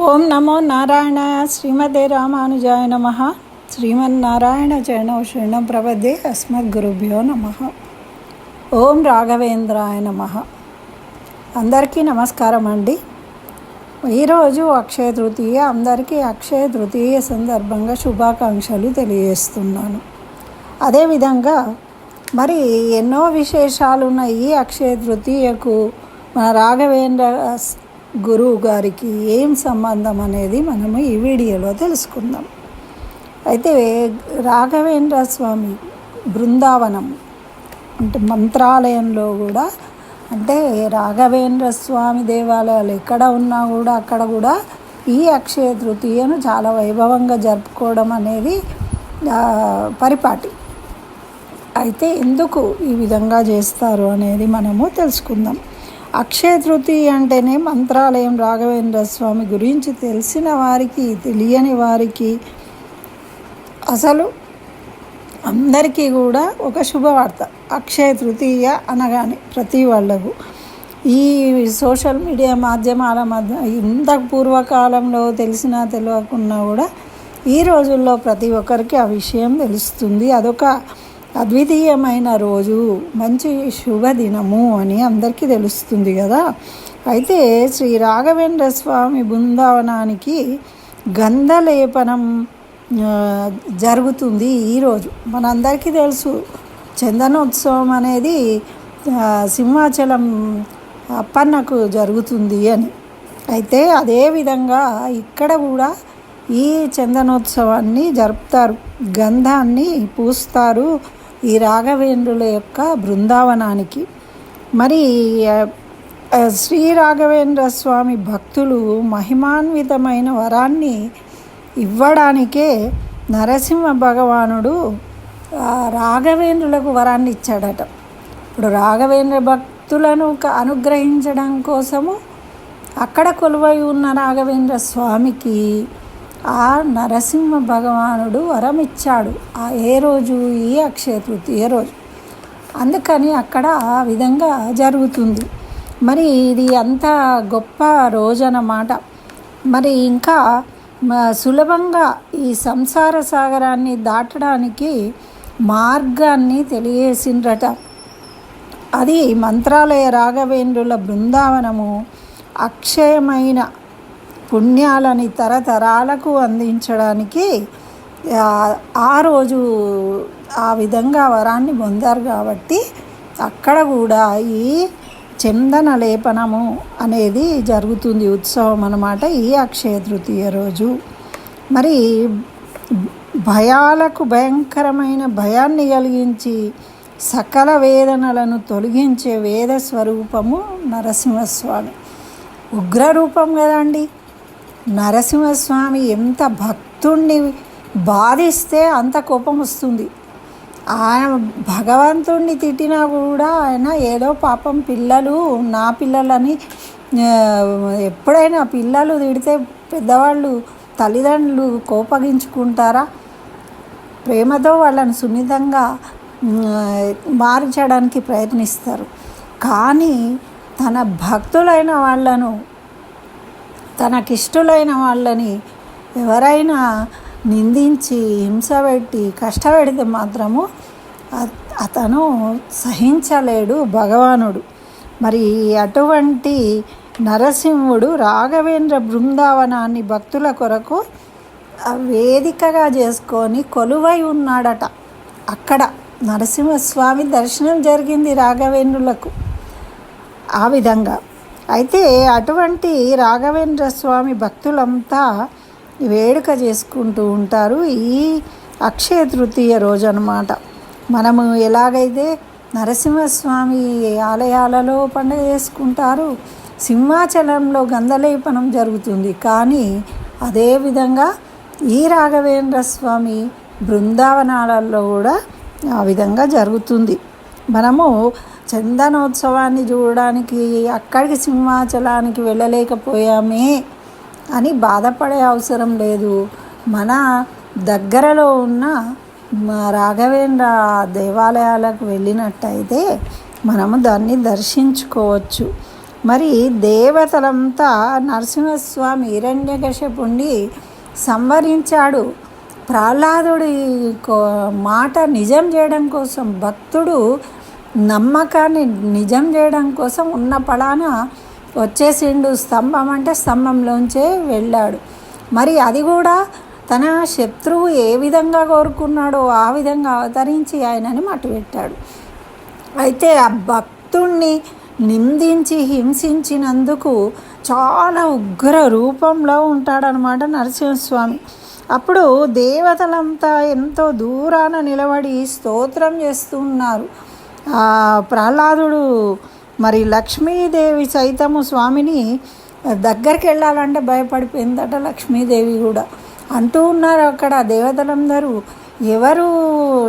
ఓం నమో నారాయణ శ్రీమతే రామానుజాయ నమ. శ్రీమన్నారాయణ చరణం శరణం ప్రపదే అస్మద్గురుభ్యో నమ. ఓం రాఘవేంద్రాయ నమ. అందరికీ నమస్కారం అండి. ఈరోజు అక్షయ తృతీయ అందరికీ అక్షయ తృతీయ సందర్భంగా శుభాకాంక్షలు తెలియజేస్తున్నాను. అదేవిధంగా మరి ఎన్నో విశేషాలు ఉన్నాయి ఈ అక్షయ తృతీయకు. మన రాఘవేంద్ర గురువు గారికి ఏం సంబంధం అనేది మనము ఈ వీడియోలో తెలుసుకుందాం. అయితే రాఘవేంద్ర స్వామి బృందావనం అంటే మంత్రాలయంలో కూడా అంటే రాఘవేంద్ర స్వామి దేవాలయాలు ఎక్కడ ఉన్నా కూడా అక్కడ కూడా ఈ అక్షయ తృతీయను చాలా వైభవంగా జరుపుకోవడం అనేది పరిపాటి. అయితే ఎందుకు ఈ విధంగా చేస్తారు అనేది మనము తెలుసుకుందాం. అక్షయ తృతీయ అంటేనే మంత్రాలయం రాఘవేంద్ర స్వామి గురించి తెలిసిన వారికి తెలియని వారికి అసలు అందరికీ కూడా ఒక శుభవార్త. అక్షయ తృతీయ అనగానే ప్రతి వాళ్ళకు. ఈ సోషల్ మీడియా మాధ్యమాల మధ్య ఇంత పూర్వకాలంలో తెలిసినా తెలియకున్నా కూడా ఈ రోజుల్లో ప్రతి ఒక్కరికి ఆ విషయం తెలుస్తుంది. అదొక అద్వితీయమైన రోజు మంచి శుభదినము అని అందరికీ తెలుస్తుంది కదా. అయితే శ్రీ రాఘవేంద్ర స్వామి బృందావనానికి గంధలేపనం జరుగుతుంది ఈరోజు మనందరికీ తెలుసు చందనోత్సవం అనేది సింహాచలం అప్పన్నకు జరుగుతుంది అని. అయితే అదేవిధంగా ఇక్కడ కూడా ఈ చందనోత్సవాన్ని జరుపుతారు. గంధాన్ని పూస్తారు. ఈ రాఘవేంద్రుల యొక్క బృందావనానికి. మరి శ్రీ రాఘవేంద్ర స్వామి భక్తులు మహిమాన్వితమైన వరాన్ని ఇవ్వడానికే నరసింహ భగవానుడు రాఘవేంద్రులకు వరాన్ని ఇచ్చాడట. ఇప్పుడు రాఘవేంద్ర భక్తులను అనుగ్రహించడం కోసము అక్కడ కొలువై ఉన్న రాఘవేంద్ర స్వామికి ఆ నరసింహ భగవానుడు వరం ఇచ్చాడు ఆ ఏ రోజు? ఈ అక్షయ తృతీయ రోజు. అందుకని అక్కడ ఆ విధంగా జరుగుతుంది. మరి ఇది అంత గొప్ప రోజు అన్నమాట మరి ఇంకా సులభంగా ఈ సంసార సాగరాన్ని దాటడానికి మార్గాన్ని తెలియసిండ్రట అది మంత్రాలయ రాఘవేంద్రుల బృందావనము అక్షయమైన పుణ్యాలని తరతరాలకు అందించడానికి ఆ, రోజు ఆ విధంగా వరాన్ని పొందారు కాబట్టి అక్కడ కూడా ఈ చందన లేపనము అనేది జరుగుతుంది ఉత్సవం అన్నమాట ఈ అక్షయ తృతీయ రోజు. మరి భయాలకు భయంకరమైన భయాన్ని కలిగించి సకల వేదనలను తొలగించే వేద స్వరూపము నరసింహస్వామి. ఉగ్రరూపం కదండి. నరసింహస్వామి ఎంత భక్తుణ్ణి బాధిస్తే అంత కోపం వస్తుంది. ఆయన భగవంతుణ్ణి తిట్టినా కూడా ఆయన ఏదో పాపం పిల్లలు నా పిల్లలని ఎప్పుడైనా పిల్లలు తిడితే పెద్దవాళ్ళు తల్లిదండ్రులు కోపగించుకుంటారా? ప్రేమతో వాళ్ళని సున్నితంగా మార్చడానికి ప్రయత్నిస్తారు. కానీ తన భక్తులైన వాళ్ళను తనకిష్టులైన వాళ్ళని ఎవరైనా నిందించి హింస పెట్టి కష్టపెడితే మాత్రము అతను సహించలేడు భగవానుడు. మరి అటువంటి నరసింహుడు రాఘవేంద్ర బృందావనాన్ని భక్తుల కొరకు వేదికగా చేసుకొని కొలువై ఉన్నాడట. అక్కడ నరసింహస్వామి దర్శనం జరిగింది రాఘవేంద్రులకు. ఆ విధంగా అయితే అటువంటి రాఘవేంద్ర స్వామి భక్తులంతా వేడుక చేసుకుంటూ ఉంటారు. ఈ అక్షయ తృతీయ రోజు అన్నమాట మనము ఎలాగైతే నరసింహస్వామి ఆలయాలలో పండుగ చేసుకుంటారు సింహాచలంలో గంధలేపనం జరుగుతుంది. కానీ అదేవిధంగా ఈ రాఘవేంద్ర స్వామి బృందావనాలలో కూడా ఆ విధంగా జరుగుతుంది. మనము చందనోత్సవాన్ని చూడడానికి అక్కడికి సింహాచలానికి వెళ్ళలేకపోయామే అని బాధపడే అవసరం లేదు. మన దగ్గరలో ఉన్న రాఘవేంద్ర దేవాలయాలకు వెళ్ళినట్టయితే మనము దాన్ని దర్శించుకోవచ్చు. మరి దేవతలంతా నరసింహస్వామి హిరణ్యకశపుణ్ణి సంవరించాడు. ప్రహ్లాదుడి కో- మాట నిజం చేయడం కోసం భక్తుడు నమ్మకాన్ని నిజం చేయడం కోసం ఉన్న పడాన వచ్చేసిండు స్తంభం అంటే స్తంభంలోంచే వెళ్ళాడు. మరి అది కూడా తన శత్రువు ఏ విధంగా కోరుకున్నాడో ఆ విధంగా అవతరించి ఆయనని మట్టుపెట్టాడు అయితే ఆ భక్తుణ్ణి నిందించి హింసించినందుకు చాలా ఉగ్ర రూపంలో ఉంటాడనమాట నరసింహస్వామి. అప్పుడు దేవతలంతా ఎంతో దూరాన నిలబడి స్తోత్రం చేస్తున్నారు ప్రహ్లాదుడు మరి లక్ష్మీదేవి సైతము స్వామిని దగ్గరికి వెళ్ళాలంటే భయపడిపోయిందట లక్ష్మీదేవి కూడా. అంటూ ఉన్నారు అక్కడ దేవతలందరూ. ఎవరు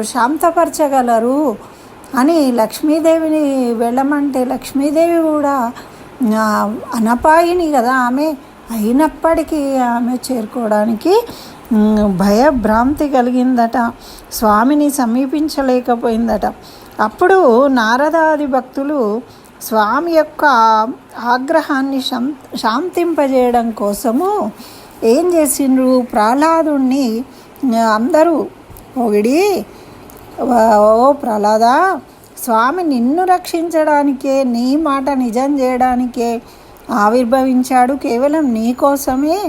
శాంతపరచగలరు అని లక్ష్మీదేవిని వెళ్ళమంటే లక్ష్మీదేవి కూడా అనపాయిని కదా ఆమె. అయినప్పటికీ ఆమె చేరుకోవడానికి భయభ్రాంతి కలిగిందట. స్వామిని సమీపించలేకపోయిందట. అప్పుడు నారదాది భక్తులు స్వామి యొక్క ఆగ్రహాన్ని శాంతింపజేయడం కోసము ఏం చేసిండ్రు? ప్రహ్లాదుణ్ణి అందరూ పొగిడి ఓ ప్రహ్లాద స్వామి నిన్ను రక్షించడానికే నీ మాట నిజం చేయడానికే ఆవిర్భవించాడు. కేవలం నీ కోసమే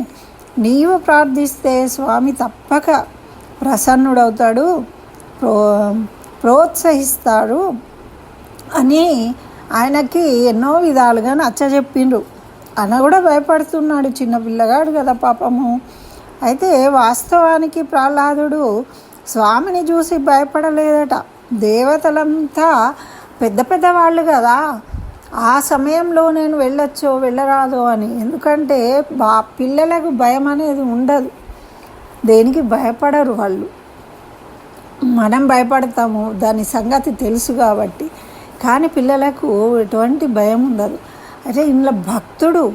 నీవు ప్రార్థిస్తే స్వామి తప్పక ప్రసన్నుడవుతాడు. ప్రో ప్రోత్సహిస్తాడు అని ఆయనకి ఎన్నో విధాలుగా నచ్చజెప్పిండ్రు అన్న కూడా భయపడుతున్నాడు. చిన్న పిల్లగాడు కదా పాపము. అయితే వాస్తవానికి ప్రహ్లాదుడు స్వామిని చూసి భయపడలేదట. దేవతలంతా పెద్ద పెద్ద వాళ్ళు కదా. ఆ సమయంలో నేను వెళ్ళొచ్చో వెళ్ళరాదో అని. ఎందుకంటే బా పిల్లలకు భయం అనేది ఉండదు. దేనికి భయపడరు వాళ్ళు. మనం భయపడతాము దాని సంగతి తెలుసు కాబట్టి. కానీ పిల్లలకు ఎటువంటి భయం ఉండదు. అయితే ఇంట్లో భక్తుడు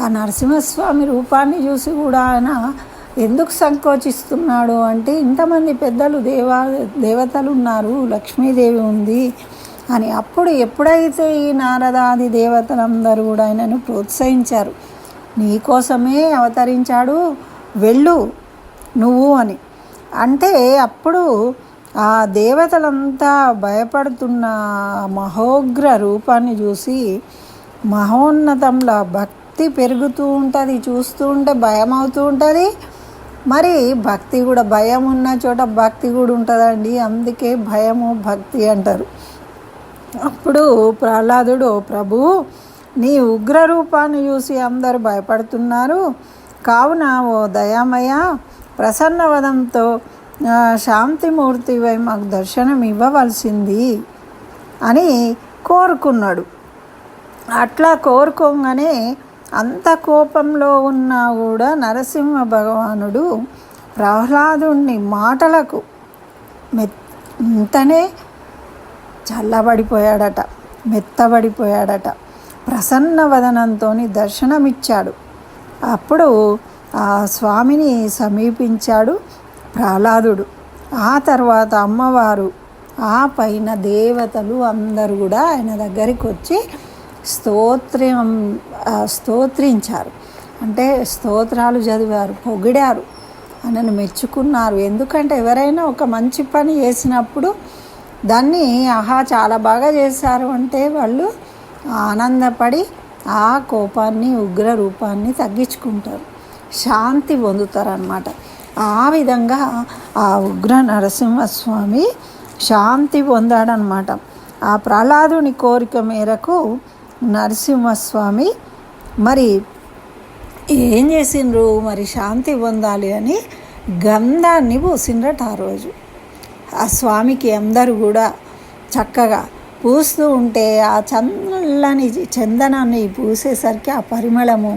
ఆ నరసింహస్వామి రూపాన్ని చూసి కూడా ఆయన ఎందుకు సంకోచిస్తున్నాడు అంటే ఇంతమంది పెద్దలు దేవా దేవతలు ఉన్నారు లక్ష్మీదేవి ఉంది అని. అప్పుడు ఎప్పుడైతే ఈ నారదాది దేవతలందరూ కూడా ఆయనను ప్రోత్సహించారు నీకోసమే అవతరించాడు వెళ్ళు నువ్వు అని. అంటే అప్పుడు ఆ దేవతలంతా భయపడుతున్న మహోగ్ర రూపాన్ని చూసి మహోన్నతంలో భక్తి పెరుగుతూ ఉంటుంది చూస్తూ ఉంటే భయం అవుతూ ఉంటుంది. మరి భక్తి కూడా భయం ఉన్న చోట భక్తి కూడా ఉంటుందండి. అందుకే భయము భక్తి అంటారు. అప్పుడు ప్రహ్లాదుడు ప్రభు నీ ఉగ్ర రూపాన్ని చూసి అందరూ భయపడుతున్నారు. కావున ఓ దయామయ ప్రసన్నవదంతో శాంతిమూర్తివై మాకు దర్శనం ఇవ్వవలసింది అని కోరుకున్నాడు. అట్లా కోరుకోగానే అంత కోపంలో ఉన్నా కూడా నరసింహ భగవానుడు ప్రహ్లాదుని మాటలకు మెత్తనే చల్లబడిపోయాడట మెత్తబడిపోయాడట. ప్రసన్న వదనంతో దర్శనమిచ్చాడు. అప్పుడు ఆ స్వామిని సమీపించాడు ప్రహ్లాదుడు. ఆ తర్వాత అమ్మవారు ఆ పైన దేవతలు అందరూ కూడా ఆయన దగ్గరికి వచ్చి స్తోత్రం స్తోత్రించారు. అంటే స్తోత్రాలు చదివారు పొగిడారు ఆయనను మెచ్చుకున్నారు. ఎందుకంటే ఎవరైనా ఒక మంచి పని చేసినప్పుడు దాన్ని ఆహా చాలా బాగా చేశారు అంటే వాళ్ళు ఆనందపడి ఆ కోపాన్ని ఉగ్ర రూపాన్ని తగ్గించుకుంటారు. శాంతి పొందుతారనమాట ఆ విధంగా ఆ ఉగ్ర నరసింహస్వామి శాంతి పొందాడనమాట ఆ ప్రహ్లాదుని కోరిక మేరకు నరసింహస్వామి మరి ఏం చేసిండ్రు? మరి శాంతి పొందాలి అని గంధాన్ని పూసిండ్రట ఆ రోజు. ఆ స్వామికి అందరూ కూడా చక్కగా పూస్తూ ఉంటే ఆ చల్లని చందనాన్ని పూసేసరికి ఆ పరిమళము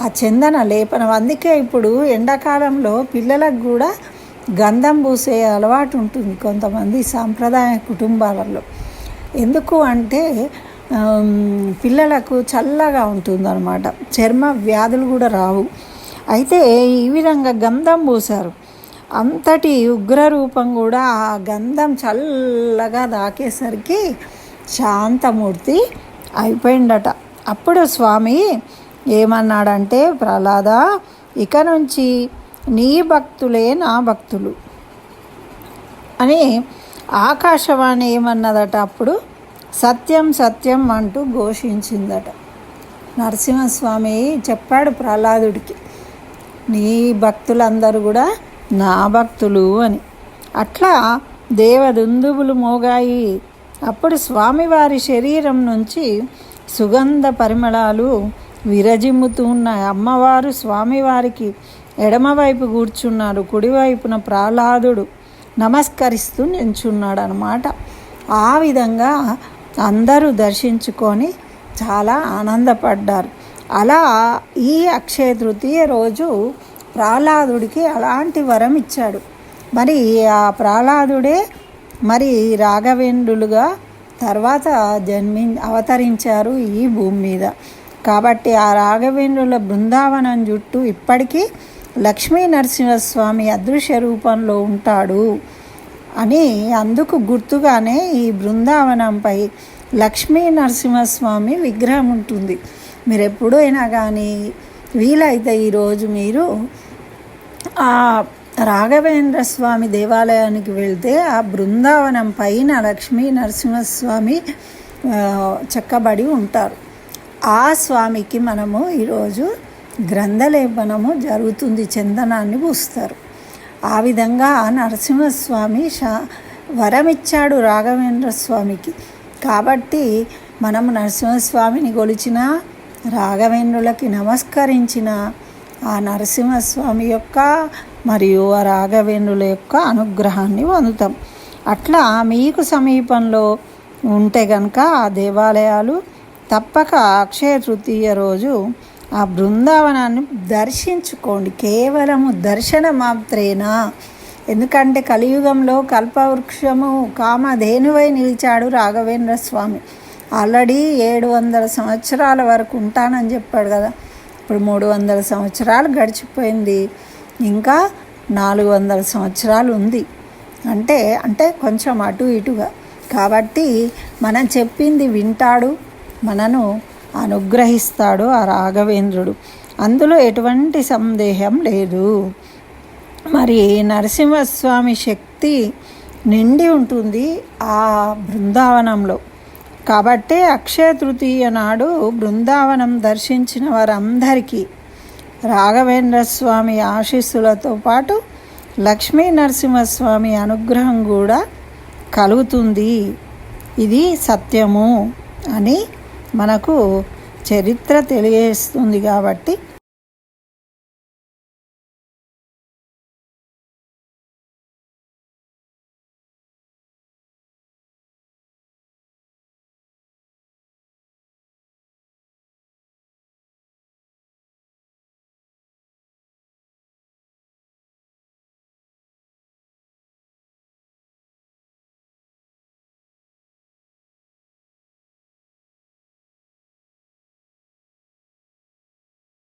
ఆ చందన లేపనం అందుకే ఇప్పుడు ఎండాకాలంలో పిల్లలకు కూడా గంధం పూసే అలవాటు ఉంటుంది కొంతమంది సాంప్రదాయ కుటుంబాలలో. ఎందుకు అంటే పిల్లలకు చల్లగా ఉంటుందన్నమాట. చర్మ వ్యాధులు కూడా రావు. అయితే ఈ విధంగా గంధం పూసారు. అంతటి ఉగ్ర రూపం కూడా ఆ గంధం చల్లగా దాకేసరికి శాంతమూర్తి అయిపోయిండట. అప్పుడు స్వామి ఏమన్నాడంటే ప్రహ్లాద ఇక నుంచి నీ భక్తులే నా భక్తులు. అని ఆకాశవాణి ఏమన్నదట అప్పుడు సత్యం సత్యం అంటూ ఘోషించిందట. నరసింహస్వామి చెప్పాడు ప్రహ్లాదుడికి నీ భక్తులందరూ కూడా నా భక్తులు అని. అట్లా దేవదుందుబులు మోగాయి. అప్పుడు స్వామివారి శరీరం నుంచి సుగంధ పరిమళాలు విరజిమ్ముతూ ఉన్నాయి అమ్మవారు స్వామివారికి ఎడమవైపు కూర్చున్నారు కుడివైపున ప్రహ్లాదుడు నమస్కరిస్తూ నించున్నాడు అనమాట ఆ విధంగా అందరూ దర్శించుకొని చాలా ఆనందపడ్డారు. అలా ఈ అక్షయ తృతీయ రోజు ప్రహ్లాదుడికి అలాంటి వరం ఇచ్చాడు. మరి ఆ ప్రహ్లాదుడే మరి రాఘవేంద్రులుగా తర్వాత జన్మి అవతరించారు ఈ భూమి మీద. కాబట్టి ఆ రాఘవేంద్రుల బృందావనం చుట్టూ ఇప్పటికీ లక్ష్మీ నరసింహస్వామి అదృశ్య రూపంలో ఉంటాడు అని అందుకు గుర్తుగానే ఈ బృందావనంపై లక్ష్మీ నరసింహస్వామి విగ్రహం ఉంటుంది. మీరు ఎప్పుడైనా కానీ వీలైతే ఈరోజు మీరు ఆ రాఘవేంద్ర స్వామి దేవాలయానికి వెళ్తే ఆ బృందావనం పైన లక్ష్మీ నరసింహస్వామి చెక్కబడి ఉంటారు. ఆ స్వామికి మనము ఈరోజు గ్రంథలేపనము జరుగుతుంది చందనాన్ని పూస్తారు. ఆ విధంగా నరసింహస్వామి షా వరమిచ్చాడు రాఘవేంద్ర స్వామికి కాబట్టి మనం నరసింహస్వామిని కొలిచిన రాఘవేంద్రులకి నమస్కరించిన ఆ నరసింహస్వామి యొక్క మరియు ఆ రాఘవేంద్రుల యొక్క అనుగ్రహాన్ని పొందుతాం. అట్లా మీకు సమీపంలో ఉంటే కనుక ఆ దేవాలయాలు తప్పక అక్షయ తృతీయ రోజు ఆ బృందావనాన్ని దర్శించుకోండి. కేవలము దర్శన మాత్రేనా? ఎందుకంటే కలియుగంలో కల్పవృక్షము కామధేనువై నిలిచాడు రాఘవేంద్ర స్వామి ఆల్రెడీ ఏడు వందల సంవత్సరాల వరకు ఉంటానని చెప్పాడు కదా. ఇప్పుడు మూడు వందల సంవత్సరాలు గడిచిపోయింది. ఇంకా నాలుగు వందల సంవత్సరాలు ఉంది. అంటే అంటే కొంచెం అటు ఇటుగా. కాబట్టి మనం చెప్పింది వింటాడు మనను అనుగ్రహిస్తాడు ఆ రాఘవేంద్రుడు. అందులో ఎటువంటి సందేహం లేదు. మరి నరసింహస్వామి శక్తి నిండి ఉంటుంది ఆ బృందావనంలో. కాబట్టి అక్షయ తృతీయ నాడు బృందావనం దర్శించిన వారందరికీ రాఘవేంద్ర స్వామి ఆశీస్సులతో పాటు లక్ష్మీ నరసింహస్వామి అనుగ్రహం కూడా కలుగుతుంది. ఇది సత్యము అని మనకు చరిత్ర తెలియజేస్తుంది కాబట్టి